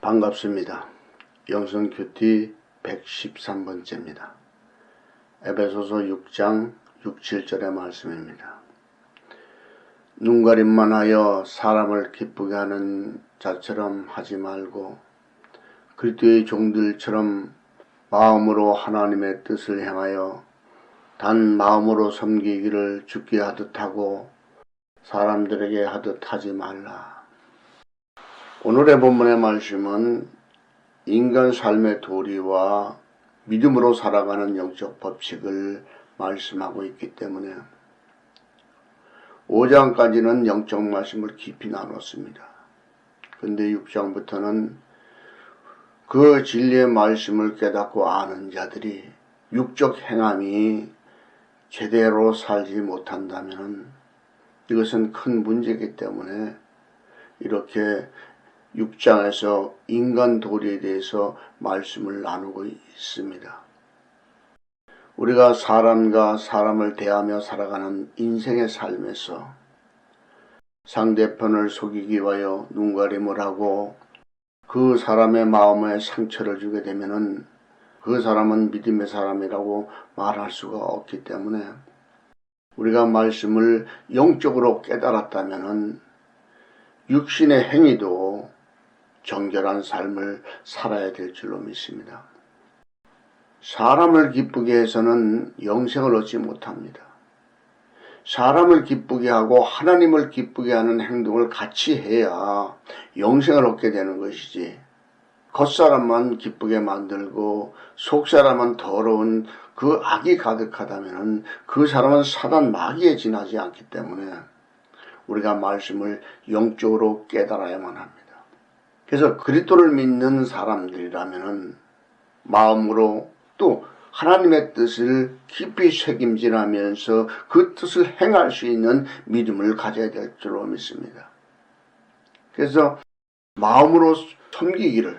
반갑습니다. 영성 큐티 113번째입니다. 에베소서 6장 6, 7절의 말씀입니다. 눈가림만 하여 사람을 기쁘게 하는 자처럼 하지 말고 그리스도의 종들처럼 마음으로 하나님의 뜻을 행하여 단 마음으로 섬기기를 죽게 하듯 하고 사람들에게 하듯 하지 말라. 오늘의 본문의 말씀은 인간 삶의 도리와 믿음으로 살아가는 영적 법칙을 말씀하고 있기 때문에 5장까지는 영적 말씀을 깊이 나눴습니다. 근데 6장부터는 그 진리의 말씀을 깨닫고 아는 자들이 육적 행함이 제대로 살지 못한다면 이것은 큰 문제이기 때문에 이렇게 6장에서 인간 도리에 대해서 말씀을 나누고 있습니다. 우리가 사람과 사람을 대하며 살아가는 인생의 삶에서 상대편을 속이기 위하여 눈가림을 하고 그 사람의 마음에 상처를 주게 되면은 그 사람은 믿음의 사람이라고 말할 수가 없기 때문에 우리가 말씀을 영적으로 깨달았다면은 육신의 행위도 정결한 삶을 살아야 될 줄로 믿습니다. 사람을 기쁘게 해서는 영생을 얻지 못합니다. 사람을 기쁘게 하고 하나님을 기쁘게 하는 행동을 같이 해야 영생을 얻게 되는 것이지. 겉사람만 기쁘게 만들고 속사람은 더러운 그 악이 가득하다면 그 사람은 사단 마귀에 지나지 않기 때문에 우리가 말씀을 영적으로 깨달아야만 합니다. 그래서 그리스도를 믿는 사람들이라면은 마음으로 또 하나님의 뜻을 깊이 책임지라면서 그 뜻을 행할 수 있는 믿음을 가져야 될 줄로 믿습니다. 그래서 마음으로 섬기기를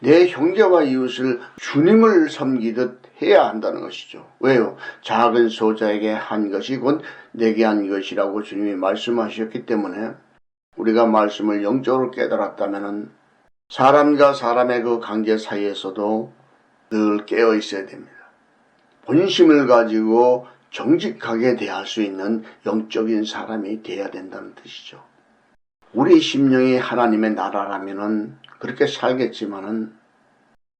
내 형제와 이웃을 주님을 섬기듯 해야 한다는 것이죠. 왜요? 작은 소자에게 한 것이 곧 내게 한 것이라고 주님이 말씀하셨기 때문에 우리가 말씀을 영적으로 깨달았다면 사람과 사람의 그 관계 사이에서도 늘 깨어 있어야 됩니다. 본심을 가지고 정직하게 대할 수 있는 영적인 사람이 되어야 된다는 뜻이죠. 우리 심령이 하나님의 나라라면은 그렇게 살겠지만은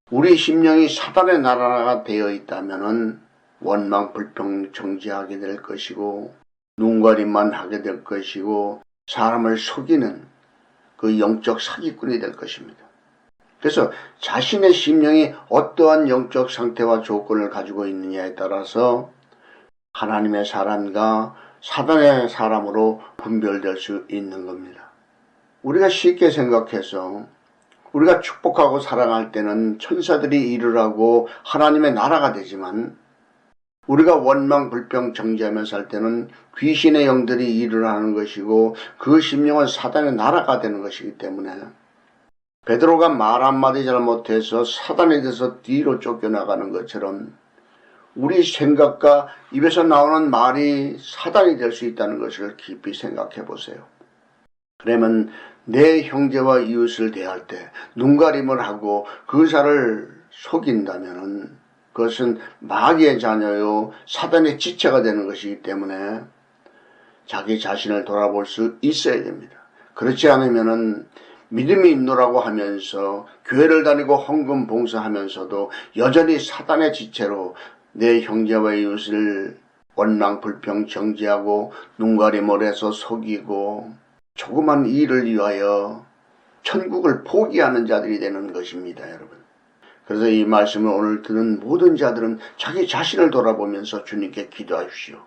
우리 심령이 사단의 나라가 되어 있다면은 원망 불평 정지하게 될 것이고 눈가림만 하게 될 것이고 사람을 속이는 그 영적 사기꾼이 될 것입니다. 그래서 자신의 심령이 어떠한 영적 상태와 조건을 가지고 있느냐에 따라서 하나님의 사람과 사단의 사람으로 분별될 수 있는 겁니다. 우리가 쉽게 생각해서 우리가 축복하고 사랑할 때는 천사들이 하고 하나님의 나라가 되지만 우리가 원망 불평 정지하며 살 때는 귀신의 영들이 일을 하는 것이고 그 심령은 사단의 나라가 되는 것이기 때문에 베드로가 말 한마디 잘못해서 사단에 대해서 뒤로 쫓겨나가는 것처럼 우리 생각과 입에서 나오는 말이 사단이 될 수 있다는 것을 깊이 생각해 보세요. 그러면 내 형제와 이웃을 대할 때 눈가림을 하고 그 사를 속인다면은 그것은 마귀의 자녀요 사단의 지체가 되는 것이기 때문에 자기 자신을 돌아볼 수 있어야 됩니다. 그렇지 않으면은 믿음이 있노라고 하면서 교회를 다니고 헌금 봉사하면서도 여전히 사단의 지체로 내 형제와 이웃을 원망 불평 정지하고 눈가림을 해서 속이고 조그만 일을 위하여 천국을 포기하는 자들이 되는 것입니다, 여러분. 그래서 이 말씀을 오늘 듣는 모든 자들은 자기 자신을 돌아보면서 주님께 기도하십시오.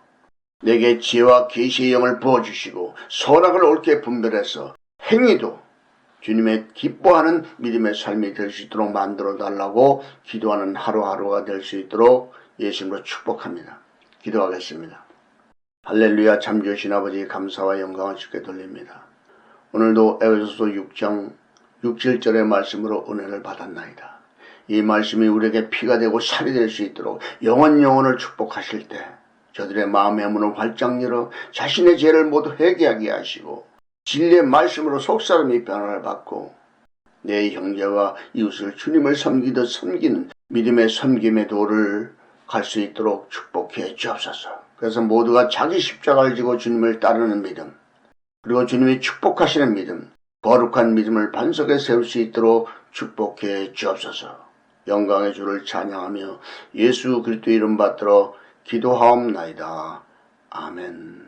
내게 지혜와 계시의 영을 부어주시고 선악을 옳게 분별해서 행위도 주님의 기뻐하는 믿음의 삶이 될 수 있도록 만들어 달라고 기도하는 하루하루가 될 수 있도록 예수님으로 축복합니다. 기도하겠습니다. 할렐루야 참 좋으신 아버지 감사와 영광을 주께 돌립니다. 오늘도 에베소서 6장 6, 7절의 말씀으로 은혜를 받았나이다. 이 말씀이 우리에게 피가 되고 살이 될 수 있도록 영원 영원을 축복하실 때 저들의 마음의 문을 활짝 열어 자신의 죄를 모두 회개하게 하시고 진리의 말씀으로 속사람이 변화를 받고 내 형제와 이웃을 주님을 섬기듯 섬기는 믿음의 섬김의 도를 갈 수 있도록 축복해 주옵소서. 그래서 모두가 자기 십자가를 지고 주님을 따르는 믿음, 그리고 주님이 축복하시는 믿음, 거룩한 믿음을 반석에 세울 수 있도록 축복해 주옵소서. 영광의 주를 찬양하며 예수 그리스도 이름 받들어 기도하옵나이다. 아멘.